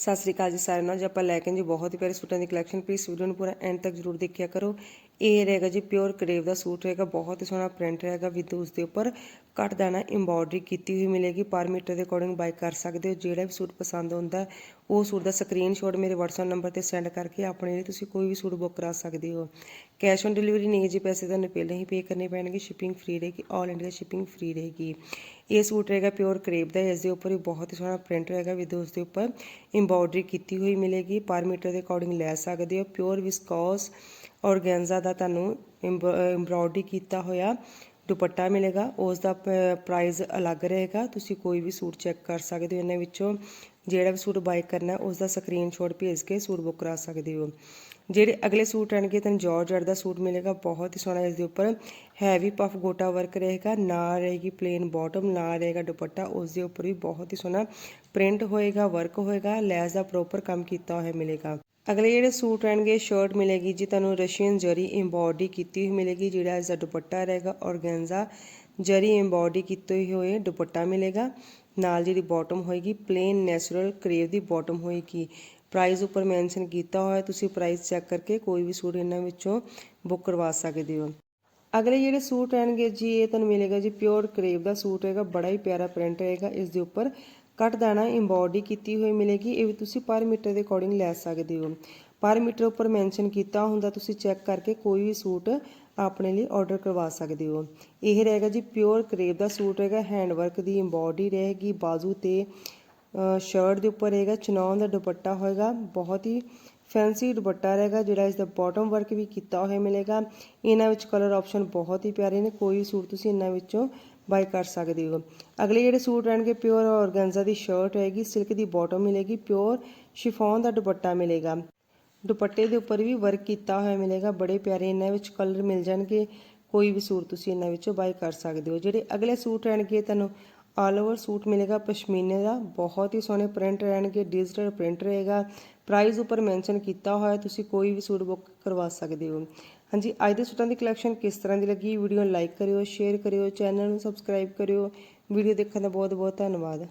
ਸਤਿ ਸ੍ਰੀ ਅਕਾਲ ਜੀ ਸਾਰਿਆਂ ਨੂੰ। ਅੱਜ ਆਪਾਂ ਲੈ ਕੇ ਜੀ ਬਹੁਤ ਹੀ ਪਿਆਰੇ ਸੂਟਾਂ ਦੀ ਕਲੈਕਸ਼ਨ ਪਲੀਜ਼ ਵੀਡੀਓ ਨੂੰ ਪੂਰਾ ਐਂਡ ਤੱਕ ਜਰੂਰ ਦੇਖਿਆ ਕਰੋ। ਇਹ ਰਹੇਗਾ ਜੀ ਪਿਓਰ ਕਰੇਵ ਦਾ ਸੂਟ ਰਹੇਗਾ, ਬਹੁਤ ਹੀ ਸੋਹਣਾ ਪ੍ਰਿੰਟ ਰਹੇਗਾ ਵਿਦ ਉਸ ਦੇ ਉੱਪਰ। ਕੱਟ ਦਾਣਾ ਐਮਬੋਡਰੀ ਕੀਤੀ ਹੋਈ ਮਿਲੇਗੀ, ਪਰ ਮੀਟਰ ਦੇ ਅਕੋਰਡਿੰਗ ਬਾਈ ਕਰ ਸਕਦੇ ਹੋ, ਜਿਹੜਾ ਵੀ ਸੂਟ ਪਸੰਦ ਹੁੰਦਾ ਉਹ ਸੂਟ ਦਾ ਸਕਰੀਨਸ਼ਾਟ ਮੇਰੇ WhatsApp ਨੰਬਰ ਤੇ ਸੈਂਡ ਕਰਕੇ ਆਪਣੇ ਲਈ ਤੁਸੀਂ ਕੋਈ ਵੀ ਸੂਟ ਬੁੱਕ ਕਰਾ ਸਕਦੇ ਹੋ। ਕੈਸ਼ ਔਨ ਡਿਲੀਵਰੀ ਨਹੀਂ ਹੈ ਜੀ, ਪੈਸੇ ਤੁਹਾਨੂੰ ਪਹਿਲਾਂ ਹੀ ਪੇ ਕਰਨੇ ਪੈਣਗੇ ਸ਼ਿਪਿੰਗ ਫ੍ਰੀ ਰਹੇਗੀ ਆਲ ਇੰਡੀਆ ਸ਼ਿਪਿੰਗ ਫ੍ਰੀ ਰਹੇਗੀ। ਇਹ ਸੂਟ ਰਹੇਗਾ ਪਿਓਰ ਕਰੇਪ ਦਾ, ਇਸ ਦੇ ਉੱਪਰ ਵੀ ਬਹੁਤ ਹੀ ਸੋਹਣਾ ਪ੍ਰਿੰਟ ਰਹੇਗਾ ਵਿਦ ਉਸ ਦੇ ਉੱਪਰ। ਐਮਬੋਡਰੀ ਕੀਤੀ ਹੋਈ ਮਿਲੇਗੀ, ਪਰ ਮੀਟਰ ਦੇ ਅਕੋਰਡਿੰਗ ਲੈ ਸਕਦੇ ਹੋ ਪਿਓਰ ਵਿਸਕੋਸ ਔਰਗੈਂਜ਼ਾ ਦਾ ਤੁਹਾਨੂੰ ਐਮਬ੍ਰੋਇਡਰੀ ਕੀਤਾ ਹੋਇਆ ਦੁਪੱਟਾ ਮਿਲੇਗਾ। ਉਸ ਦਾ ਪ੍ਰਾਈਸ ਅਲੱਗ ਰਹੇਗਾ। ਤੁਸੀਂ ਕੋਈ ਵੀ ਸੂਟ ਚੈੱਕ ਕਰ ਸਕਦੇ ਹੋ। ਇਹਨਾਂ ਵਿੱਚੋਂ ਜਿਹੜਾ ਵੀ ਸੂਟ ਬਾਈ ਕਰਨਾ ਹੈ, ਉਸ ਦਾ ਸਕਰੀਨਸ਼ਾਟ ਭੇਜ ਕੇ ਸੂਟ ਬੁੱਕ ਕਰਾ ਸਕਦੇ ਹੋ। ਜਿਹੜੇ ਅਗਲੇ ਸੂਟ ਆਣਗੇ ਤੁਹਾਨੂੰ ਜਾਰਜਟ ਦਾ ਸੂਟ ਮਿਲੇਗਾ ਬਹੁਤ ਹੀ ਸੋਹਣਾ ਇਸ ਦੇ ਉੱਪਰ। ਹੈਵੀ ਪਫ ਗੋਟਾ ਵਰਕ ਰਹੇਗਾ ਨਾ ਰਹੇਗੀ ਪਲੇਨ ਬਾਟਮ ਨਾ ਰਹੇਗਾ ਦੁਪੱਟਾ ਉਸ ਦੇ ਉੱਪਰ ਵੀ ਬਹੁਤ ਹੀ ਸੋਹਣਾ ਪ੍ਰਿੰਟ ਹੋਏਗਾ ਵਰਕ ਹੋਏਗਾ ਲੈਸ ਦਾ ਪ੍ਰੋਪਰ ਕੰਮ ਕੀਤਾ ਹੋਇਆ ਮਿਲੇਗਾ। ਅਗਲੇ ਜਿਹੜੇ ਸੂਟ ਰਹਿਣਗੇ ਸ਼ਰਟ ਮਿਲੇਗੀ ਜੀ ਤੁਹਾਨੂੰ ਰਸ਼ੀਅਨ ਜਰੀ ਐਮਬੋਡੀ ਕੀਤੀ ਹੋਈ ਮਿਲੇਗੀ ਜਿਹੜਾ ਇਸ ਦਾ ਦੁਪੱਟਾ ਰਹੇਗਾ ਔਰਗੈਂਜ਼ਾ ਜਰੀ ਐਮਬੋਡੀ ਕੀਤੇ ਹੋਏ ਦੁਪੱਟਾ ਮਿਲੇਗਾ, ਨਾਲ ਜਿਹੜੀ ਬਾਟਮ ਹੋਏਗੀ ਪਲੇਨ ਨੈਚੁਰਲ ਕਰੇਵ ਦੀ ਬਾਟਮ ਹੋਏਗੀ। ਪ੍ਰਾਈਸ ਉੱਪਰ ਮੈਂਸ਼ਨ ਕੀਤਾ ਹੋਇਆ, ਤੁਸੀਂ ਪ੍ਰਾਈਸ ਚੈੱਕ ਕਰਕੇ ਕੋਈ ਵੀ ਸੂਟ ਇਹਨਾਂ ਵਿੱਚੋਂ ਬੁੱਕ ਕਰਵਾ ਸਕਦੇ ਹੋ। ਅਗਲੇ ਜਿਹੜੇ ਸੂਟ ਰਹਿਣਗੇ ਜੀ, ਇਹ ਤੁਹਾਨੂੰ ਮਿਲੇਗਾ ਜੀ ਪਿਓਰ ਕਰੇਵ ਦਾ ਸੂਟ ਹੈਗਾ ਬੜਾ ਹੀ ਪਿਆਰਾ ਪ੍ਰਿੰਟ ਰਹੇਗਾ ਇਸ ਦੇ ਉੱਪਰ ਕੱਟ ਦਾਣਾ ਐਮਬੋਡੀ ਕੀਤੀ ਹੋਈ ਮਿਲੇਗੀ, ਇਹ ਵੀ ਤੁਸੀਂ ਪਰ ਮੀਟਰ ਦੇ ਅਕੋਰਡਿੰਗ ਲੈ ਸਕਦੇ ਹੋ। ਪਰ ਮੀਟਰ ਉੱਪਰ ਮੈਂਸ਼ਨ ਕੀਤਾ ਹੁੰਦਾ, ਤੁਸੀਂ ਚੈੱਕ ਕਰਕੇ ਕੋਈ ਵੀ ਸੂਟ ਆਪਣੇ ਲਈ ਆਰਡਰ ਕਰਵਾ ਸਕਦੇ ਹੋ। ਇਹ ਰਹੇਗਾ ਜੀ ਪਿਓਰ ਕਰੇਵ ਦਾ ਸੂਟ ਰਹੇਗਾ ਹੈਂਡ ਵਰਕ ਦੀ ਐਮਬੋਡੀ ਰਹੇਗੀ, ਬਾਜ਼ੂ ਤੇ ਸ਼ਰਟ ਦੇ ਉੱਪਰ ਰਹੇਗਾ ਚਨੌਨ ਦਾ ਦੁਪੱਟਾ ਹੋਏਗਾ, ਬਹੁਤ ਹੀ ਫੈਂਸੀ ਦੁਪੱਟਾ ਰਹੇਗਾ, ਜਿਹੜਾ ਇਸ ਦਾ ਬਾਟਮ ਵਰਕ ਵੀ ਕੀਤਾ ਹੋਇਆ ਮਿਲੇਗਾ। ਇਹਨਾਂ ਵਿੱਚ ਕਲਰ ਆਪਸ਼ਨ ਬਹੁਤ ਹੀ ਪਿਆਰੇ ਨੇ, ਕੋਈ ਸੂਟ ਤੁਸੀਂ ਇਹਨਾਂ ਵਿੱਚੋਂ ਬਾਈ ਕਰ ਸਕਦੇ ਹੋ। ਅਗਲੇ ਜਿਹੜੇ ਸੂਟ ਰਹਿਣਗੇ ਪਿਓਰ ਔਰਗੈਂਜ਼ਾ ਦੀ ਸ਼ਰਟ ਹੋਏਗੀ ਸਿਲਕ ਦੀ ਬਾਟਮ ਮਿਲੇਗੀ ਪਿਓਰ ਸ਼ਿਫੋਨ ਦਾ ਦੁਪੱਟਾ ਮਿਲੇਗਾ। ਦੁਪੱਟੇ ਦੇ ਉੱਪਰ ਵੀ ਵਰਕ ਕੀਤਾ ਹੋਇਆ ਮਿਲੇਗਾ, ਬੜੇ ਪਿਆਰੇ ਇਹਨਾਂ ਵਿੱਚ ਕਲਰ ਮਿਲ ਜਾਣਗੇ। ਕੋਈ ਵੀ ਸੂਟ ਤੁਸੀਂ ਇਹਨਾਂ ਵਿੱਚੋਂ ਬਾਈ ਕਰ ਸਕਦੇ ਹੋ। ਜਿਹੜੇ ਅਗਲੇ ਸੂਟ ਰਹਿਣਗੇ, ਤੁਹਾਨੂੰ ਆਲ ਓਵਰ ਸੂਟ ਮਿਲੇਗਾ। ਪਸ਼ਮੀਨੇ ਦਾ ਬਹੁਤ ਹੀ ਸੋਹਣੇ ਪ੍ਰਿੰਟ ਰਹਿਣਗੇ ਡਿਜੀਟਲ ਪ੍ਰਿੰਟ ਰਹੇਗਾ। ਪ੍ਰਾਈਸ ਉੱਪਰ ਮੈਂਸ਼ਨ ਕੀਤਾ ਹੋਇਆ, ਤੁਸੀਂ ਕੋਈ ਵੀ ਸੂਟ ਬੁੱਕ ਕਰਵਾ ਸਕਦੇ ਹੋ। ਹਾਂਜੀ, ਅੱਜ ਦੇ ਸੂਟਾਂ ਦੀ ਕਲੈਕਸ਼ਨ ਕਿਸ ਤਰ੍ਹਾਂ ਦੀ ਲੱਗੀ? ਵੀਡੀਓ ਨੂੰ ਲਾਈਕ ਕਰਿਓ ਸ਼ੇਅਰ ਕਰਿਓ ਚੈਨਲ ਨੂੰ ਸਬਸਕ੍ਰਾਈਬ ਕਰਿਓ। ਵੀਡੀਓ ਦੇਖਣ ਦਾ ਬਹੁਤ ਬਹੁਤ ਧੰਨਵਾਦ।